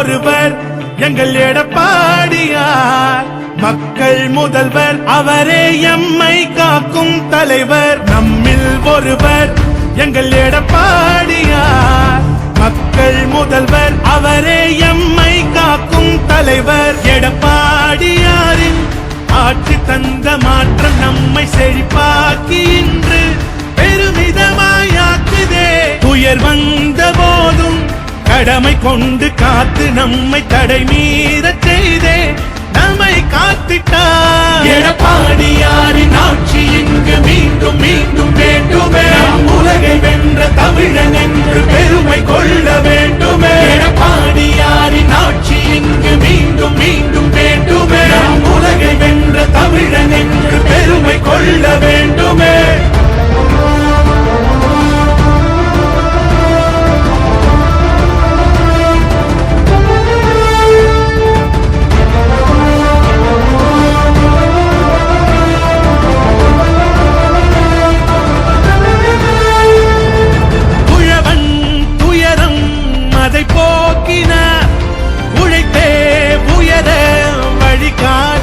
ஒருவர் எங்கள் எடப்பாடியார். மக்கள் முதல்வர் அவரே எம்மை காக்கும் தலைவர். நம்மில் ஒருவர் எங்கள் எடப்பாடியார். மக்கள் முதல்வர் அவரே எம்மை காக்கும் தலைவர். எடப்பாடியாரின் ஆட்சி தந்த மாற்றம் நம்மை செழிப்பாக்கி இன்று பெருமிதமாயாக்குதே உயர் வந்த கடமை கொண்டு காத்து நம்மை தடை மீற செய்தே. நம்மை காத்திட்டார். எடப்பாடியாரின் ஆட்சி இங்கு மீண்டும் மீண்டும் காண